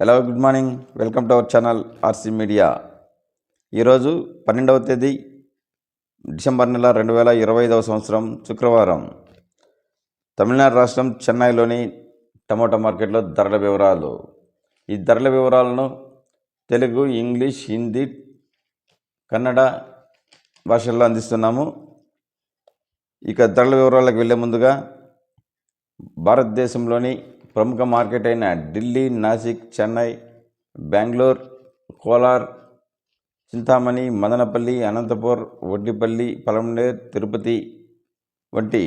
Hello good morning welcome to our channel RC media ఈరోజు పన్నెండవ తేదీ డిసెంబర్ నెల రెండు వేల ఇరవై ఐదవ సంవత్సరం శుక్రవారం తమిళనాడు రాష్ట్రం చెన్నైలోని టమోటా మార్కెట్లో ధరల వివరాలు ఈ ధరల వివరాలను తెలుగు ఇంగ్లీష్ హిందీ కన్నడ భాషల్లో అందిస్తున్నాము ఇక ధరల వివరాలకు వెళ్ళే ముందుగా భారతదేశంలోని ప్రముఖ మార్కెట్ అయిన ఢిల్లీ నాసిక్ చెన్నై బెంగళూరు కోలార్ చింతామణి మదనపల్లి అనంతపూర్ వడ్డిపల్లి పలమనేర్ తిరుపతి వంటి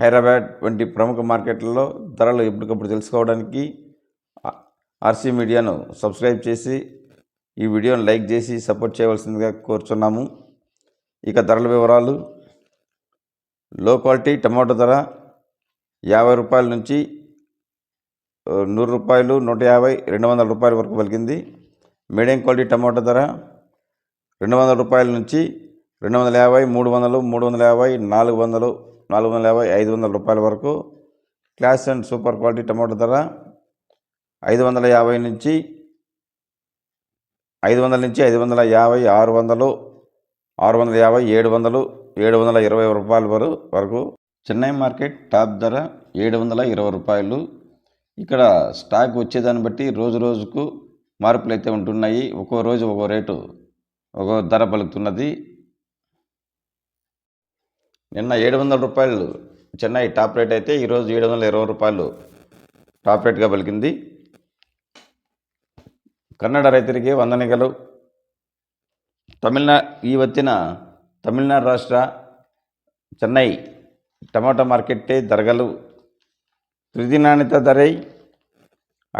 హైదరాబాద్ వంటి ప్రముఖ మార్కెట్లలో ధరలు ఎప్పటికప్పుడు తెలుసుకోవడానికి ఆర్సీ మీడియాను సబ్స్క్రైబ్ చేసి ఈ వీడియోను లైక్ చేసి సపోర్ట్ చేయవలసిందిగా కోరుచున్నాము ఇక ధరల వివరాలు లో క్వాలిటీ టమాటో ధర యాభై రూపాయల నుంచి నూరు రూపాయలు నూట యాభై రెండు వందల రూపాయల వరకు పలికింది మీడియం క్వాలిటీ టమాటో ధర రెండు వందల రూపాయల నుంచి రెండు వందల యాభై మూడు వందలు మూడు వందల యాభై నాలుగు వందలు నాలుగు వందల యాభై ఐదు వందల రూపాయల వరకు class and super quality tomato ధర ఐదు వందల యాభై నుంచి ఐదు వందల నుంచి ఐదు వందల యాభై ఆరు వందలు ఆరు వందల యాభై ఏడు వందలు ఏడు వందల ఇరవై రూపాయల వరకు చెన్నై మార్కెట్ టాప్ ధర ఏడు వందల ఇరవై రూపాయలు ఇక్కడ స్టాక్ వచ్చేదాన్ని బట్టి రోజు రోజుకు మార్పులు అయితే ఉంటున్నాయి ఒక్కో రోజు ఒక్కో రేటు ఒక్కో ధర పలుకుతున్నది నిన్న ఏడు వందల రూపాయలు చెన్నై టాప్ రేట్ అయితే ఈరోజు ఏడు వందల ఇరవై రూపాయలు టాప్ రేట్గా పలికింది కన్నడ రైతులకి వందనికలు తమిళనా ఈ వచ్చిన తమిళనాడు రాష్ట్ర చెన్నై టమాటా మార్కెట్టే ధరగలు ತ್ರಿದಿನಾಣಿತ ದರೆ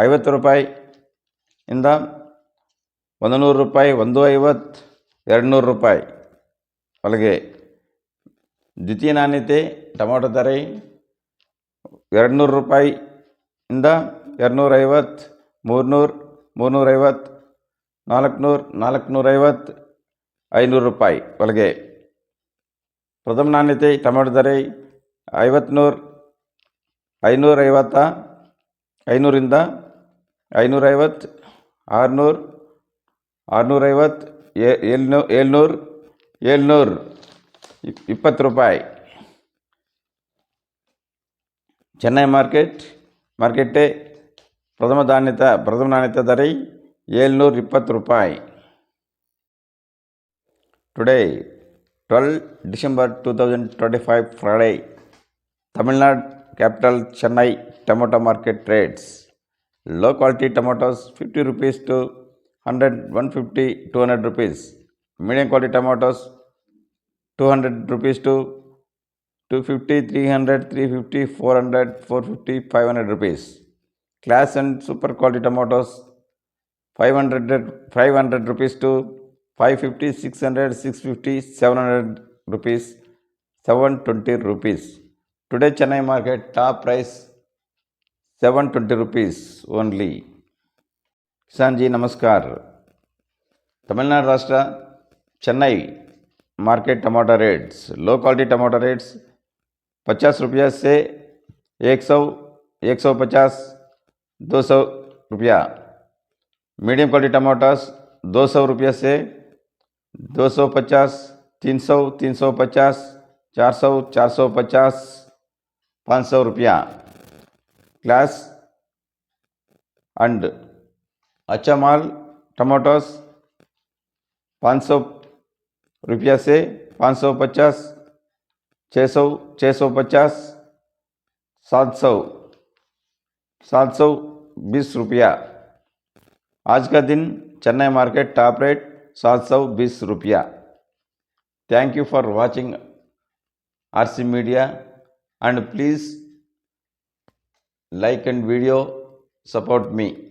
ಐವತ್ತು ರೂಪಾಯಿ ಇಂದ ಒಂದು ನೂರು ರೂಪಾಯಿ ಒಂದು ಐವತ್ತು ಎರಡು ನೂರು ರೂಪಾಯಿ ಒಳಗೆ ದ್ವಿತೀಯ ನಾಣ್ಯತೆ ಟೊಮೊಟೊ ದರೆ ಎರಡು ನೂರು ರೂಪಾಯಿ ಇಂದ ಎರಡುನೂರೈವತ್ತು ಮೂರ್ನೂರು ಮೂರ್ನೂರೈವತ್ತು ನಾಲ್ಕುನೂರು ನಾಲ್ಕುನೂರೈವತ್ತು ಐನೂರು ರೂಪಾಯಿ ಒಳಗೆ ಪ್ರಥಮ ನಾಣ್ಯತೆ ಟೊಮೊಟೊ ದರೈ ಐವತ್ನೂರು ಐನೂರೈವತ್ತ ಐನೂರಿಂದ ಐನೂರೈವತ್ತು ಆರುನೂರು ಆರುನೂರೈವತ್ತು ಏಳ್ನೂ ಏಳ್ನೂರು ಏಳ್ನೂರು ಇಪ್ಪತ್ತು ರೂಪಾಯಿ ಚೆನ್ನೈ ಮಾರ್ಕೆಟ್ ಮಾರ್ಕೆಟೇ ಪ್ರಥಮ ಧಾನ್ಯತ ಪ್ರಥಮ ನಾಣ್ಯತೆ ದರ ಏಳ್ನೂರ ಇಪ್ಪತ್ತು ರೂಪಾಯಿ today twelve December two thousand twenty five Friday Tamil Nadu Capital Chennai tomato market trades. Low quality tomatoes 50 rupees to 100, 150, 200 rupees. Medium quality tomatoes 200 rupees to 250, 300, 350, 400, 450, 500 rupees. Class and super quality tomatoes 500 rupees to 550, 600, 650, 700 rupees, 720 rupees. Today Chennai market top price seven twenty rupees only किसान जी नमस्कार तमिलनाडु राष्ट्र Chennai market टमाटर rates low quality टमाटर rates पचास रुपया से एक सौ एक सौ पचास दो सौ रुपया मीडियम क्वालिटी टमाटर्स दो सौ रुपया से दो सौ पचास तीन सौ तीन सौ पचास चार सौ चार सौ पचास पाँच सौ रुपया क्लास एंड अच्छा माल टमाटोस पाँच सौ रुपया से पाँच सौ पचास छः सौ छः सौ पचास सात सौ सात सौ बीस रुपया आज का दिन चेन्नई मार्केट टॉप रेट सात सौ बीस रुपया thank you for watching RC media and please like and video support me